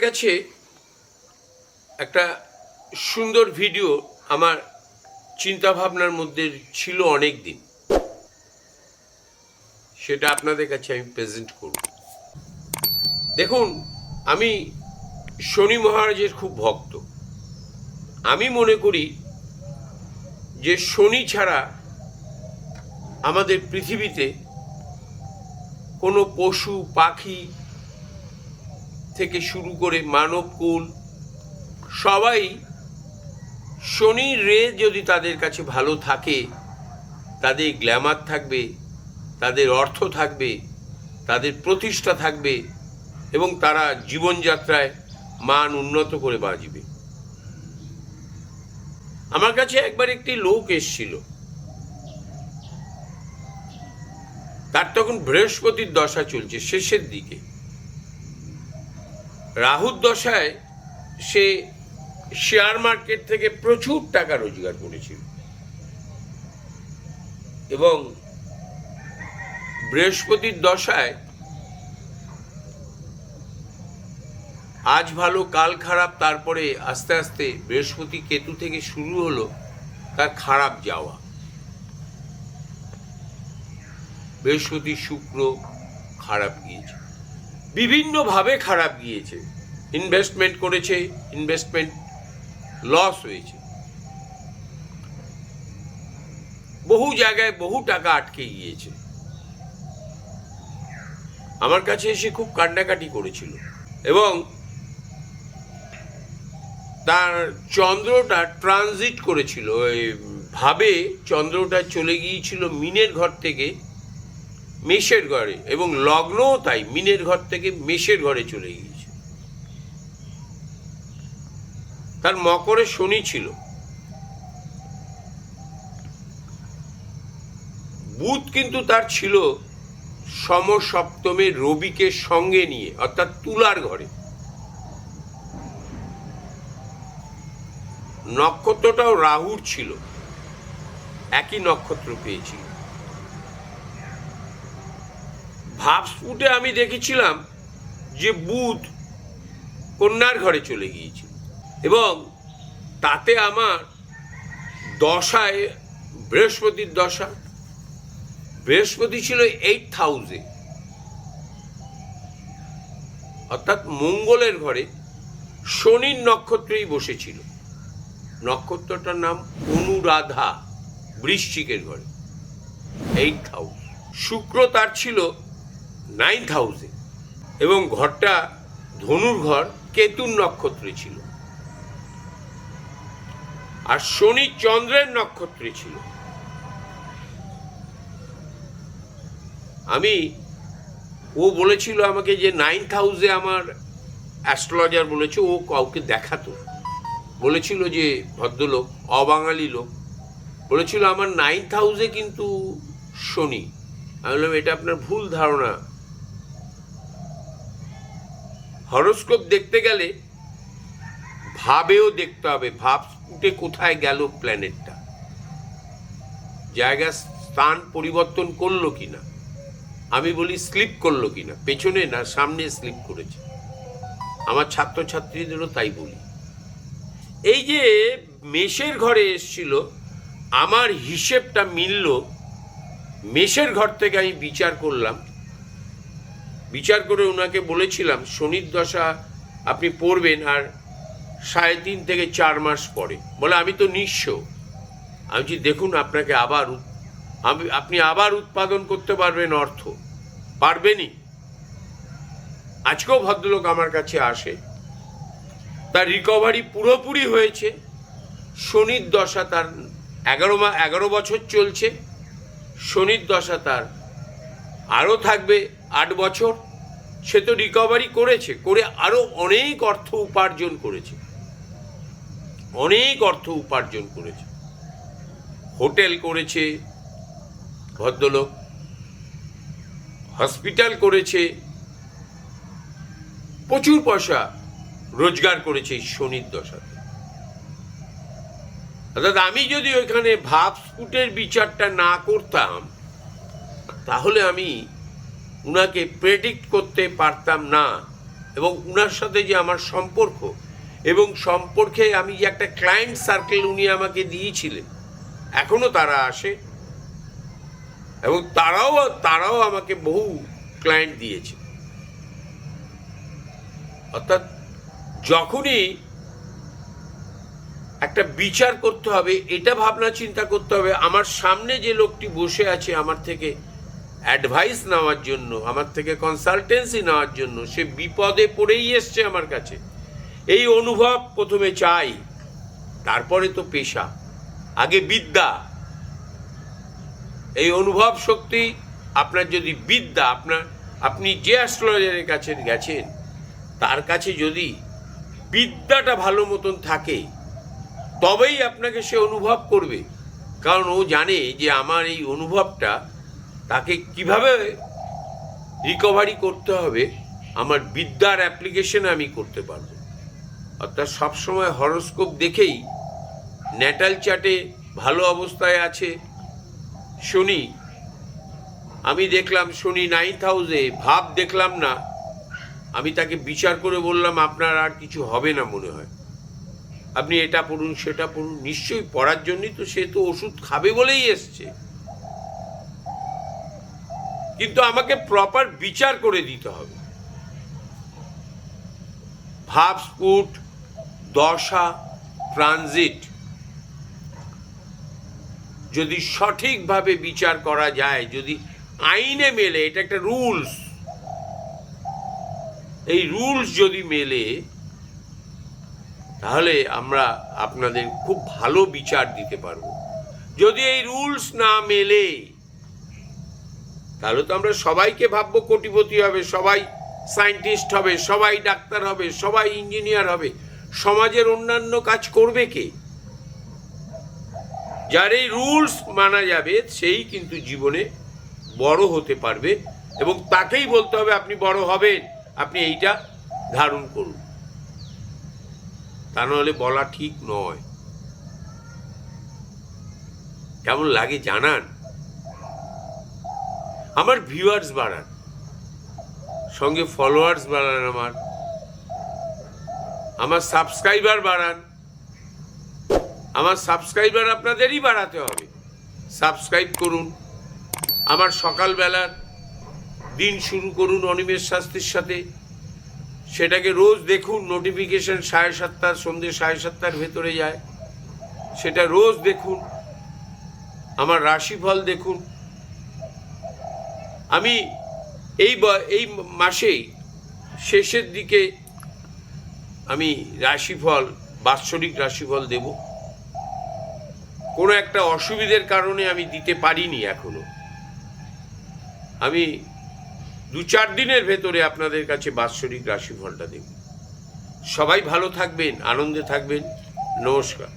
কাছে একটা সুন্দর ভিডিও আমার চিন্তা ভাবনার মধ্যে ছিল অনেক দিন সেটা আপনাদের কাছে আমি প্রেজেন্ট করব। দেখুন, আমি শনি মহারাজের খুব ভক্ত। আমি মনে করি যে শনি ছাড়া আমাদের পৃথিবীতে কোনো পশু, পাখি থেকে শুরু করে মানব মানবকুল সবাই শনির রে যদি তাদের কাছে ভালো থাকে, তাদের গ্ল্যামার থাকবে, তাদের অর্থ থাকবে, তাদের প্রতিষ্ঠা থাকবে, এবং তারা জীবনযাত্রায় মান উন্নত করে বাঁচবে। আমার কাছে একবার একটি লোক এসছিল। তার তখন বৃহস্পতির দশা চলছে, শেষের দিকে। রাহুর দশায় সে শেয়ার মার্কেট থেকে প্রচুর টাকা রোজগার করেছিল। এবং বৃহস্পতির দশায় আজ ভালো, কাল খারাপ, তারপরে আস্তে আস্তে বৃহস্পতি কেতু থেকে শুরু হলো তার খারাপ যাওয়া। বৃহস্পতি শুক্র খারাপ গিয়েছে। বিভিন্নভাবে খারাপ গিয়েছে। ইনভেস্টমেন্ট করেছে ইনভেস্টমেন্ট লস হয়েছে। বহু জায়গায় বহু টাকা আটকে গিয়েছে। আমার কাছে এসে খুব কান্নাকাটি করেছিল। এবং তার চন্দ্রটা ট্রানজিট করেছিল। ভাবে চন্দ্রটা চলে গিয়েছিল মিনের ঘর থেকে। মেষের ঘরে এবং লগ্নও তাই, মিনের ঘর থেকে মেষের ঘরে চলে গিয়েছে। তার মকরে শনি ছিল। বুধ কিন্তু তার ছিল সমসপ্তমে রবিকে সঙ্গে নিয়ে, অর্থাৎ তুলার ঘরে। নক্ষত্রটাও রাহুর ছিল। একই নক্ষত্র পেয়েছিল। ভাবস্ফুটে আমি দেখেছিলাম যে বুধ কন্যার ঘরে চলে গিয়েছিল এবং তাতে আমার দশায়, বৃহস্পতির দশা, বৃহস্পতি ছিল এইট থাউজেন্ড অর্থাৎ মঙ্গলের ঘরে শনির নক্ষত্রেই বসেছিল। নক্ষত্রটার নাম অনুরাধা, বৃশ্চিকের ঘরে এইট থাউজেন্ড শুক্র তার ছিল নাইন হাউসে এবং ঘরটা ধনুর ঘর, কেতুর নক্ষত্রে ছিল। আর শনি চন্দ্রের নক্ষত্রে ছিল। আমি, ও বলেছিল আমাকে যে নাইন থাউজে আমার অ্যাস্ট্রোলজার বলেছে, ও কাউকে দেখাতো। বলেছিল যে ভদ্রলোক, অবাঙালি লোক। বলেছিল আমার নাইন হাউসে কিন্তু শনি। আমি বললাম, এটা আপনার ভুল ধারণা। হরোস্কোপ দেখতে গেলে ভাবেও দেখতে হবে ভাব স্পুটে কোথায় গেল প্ল্যানেটটা? জায়গা স্থান পরিবর্তন করল কিনা? আমি বলি স্লিপ করল কিনা? পেছনে না সামনে স্লিপ করেছে? আমার ছাত্রছাত্রীদেরও তাই বলি। এই যে মেষের ঘরে এসছিল, আমার হিসেবটা মিলল, মেষের ঘর থেকে আমি বিচার করলাম বিচার করে ওনাকে বলেছিলাম, শনির দশা আপনি পড়বেন আর সাড়ে তিন থেকে চার মাস পরে। বলে, আমি তো নিঃস্ব। আমি যে দেখুন, আপনাকে আবার আমি, আপনি আবার উৎপাদন করতে পারবেন অর্থ। পারবেনই। আজকেও ভদ্রলোক আমার কাছে আসে। তার রিকভারি পুরোপুরি হয়েছে। শনির দশা তার এগারো মা, এগারো বছর চলছে। শনির দশা তার আরও থাকবে। আট বছর, সে তো রিকভারি করেছে, করে আরও অনেক অর্থ উপার্জন করেছে। অনেক অর্থ উপার্জন করেছে। হোটেল করেছে, ভদ্রলোক। হসপিটাল করেছে। প্রচুর পয়সা রোজগার করেছে শনির দশাতে। অর্থাৎ আমি যদি ওইখানে ভাব স্ফুটের বিচারটা না করতাম, তাহলে আমি উনাকে প্রেডিক্ট করতে পারতাম না। এবং উনার সাথে যে আমার সম্পর্ক, এবং সম্পর্কে আমি যে একটা ক্লায়েন্ট সার্কেল উনি আমাকে দিয়েছিলেন এখনও তারা আসে। এবং তারাও তারাও আমাকে বহু ক্লায়েন্ট দিয়েছে। অর্থাৎ যখনই একটা বিচার করতে হবে, এটা ভাবনা চিন্তা করতে হবে, আমার সামনে যে লোকটি বসে আছে আমার থেকে অ্যাডভাইস নেওয়ার জন্য, আমার থেকে কনসালটেন্সি নেওয়ার জন্য, সে বিপদে পড়েই এসছে আমার কাছে। এই অনুভব প্রথমে চাই, তারপরে তো পেশা, আগে বিদ্যা। এই অনুভব শক্তি, আপনার যদি বিদ্যা, আপনার, আপনি যে অ্যাস্ট্রোলজারের কাছে গেছেন, তার কাছে যদি বিদ্যাটা ভালো মতন থাকে, তবেই আপনাকে সে অনুভব করবে। কারণ ও জানে যে আমার এই অনুভবটা তাকে কীভাবে রিকভারি করতে হবে, আমার বিদ্যার অ্যাপ্লিকেশন আমি করতে পারব। অর্থাৎ সবসময় হরস্কোপ দেখেই ন্যাটাল চার্টে ভালো অবস্থায় আছে। শনি, আমি দেখলাম শনি নাইন্থ হাউসে ভাব দেখলাম না। আমি তাকে বিচার করে বললাম, আপনার আর কিছু হবে না মনে হয়। আপনি এটা পড়ুন, সেটা পড়ুন। নিশ্চয়ই পড়ার জন্যই তো সে তো ওষুধ খাবে বলেই এসছে। কিন্তু আমাকে প্রপার বিচার করে দিতে হবে। ভাব স্পুট দশা ট্রানজিট যদি সঠিকভাবে বিচার করা যায়, যদি আইনে মেলে, এটা একটা রুলস এই রুলস যদি মেলে, তাহলে আমরা আপনাদের খুব ভালো বিচার দিতে পারব। যদি এই রুলস না মেলে তাহলে তো আমরা সবাইকে ভাববো কোটিপতি হবে, সবাই সায়েন্টিস্ট হবে, সবাই ডাক্তার হবে, সবাই ইঞ্জিনিয়ার হবে। সমাজের অন্যান্য কাজ করবে কে? যার এই রুলস মানা যাবে, সেই কিন্তু জীবনে বড় হতে পারবে এবং তাকেই বলতে হবে আপনি বড় হবেন, আপনি এইটা ধারণ করুন। তা নাহলে বলা ঠিক নয়। কেমন লাগে জানান? আমার ভিউয়ার্স বাড়ান, সঙ্গে ফলোয়ার্স বাড়ান আমার আমার সাবস্ক্রাইবার বাড়ান। আমার সাবস্ক্রাইবার আপনাদেরই বাড়াতে হবে। সাবস্ক্রাইব করুন। আমার সকালবেলার দিন শুরু করুন অনিমেষ শাস্ত্রীর সাথে। সেটাকে রোজ দেখুন নোটিফিকেশন সাড়ে সাতটার সন্ধ্যে সাড়ে সাতটার ভেতরে যায়। সেটা রোজ দেখুন। আমার রাশিফল দেখুন। আমি এই এই মাসেই শেষের দিকে আমি রাশিফল, বাৎসরিক রাশিফল দেব। কোনো একটা অসুবিধের কারণে আমি দিতে পারিনি এখনও। আমি দু চার দিনের ভেতরে আপনাদের কাছে বাৎসরিক রাশিফলটা দেব। সবাই ভালো থাকবেন, আনন্দে থাকবেন। নমস্কার।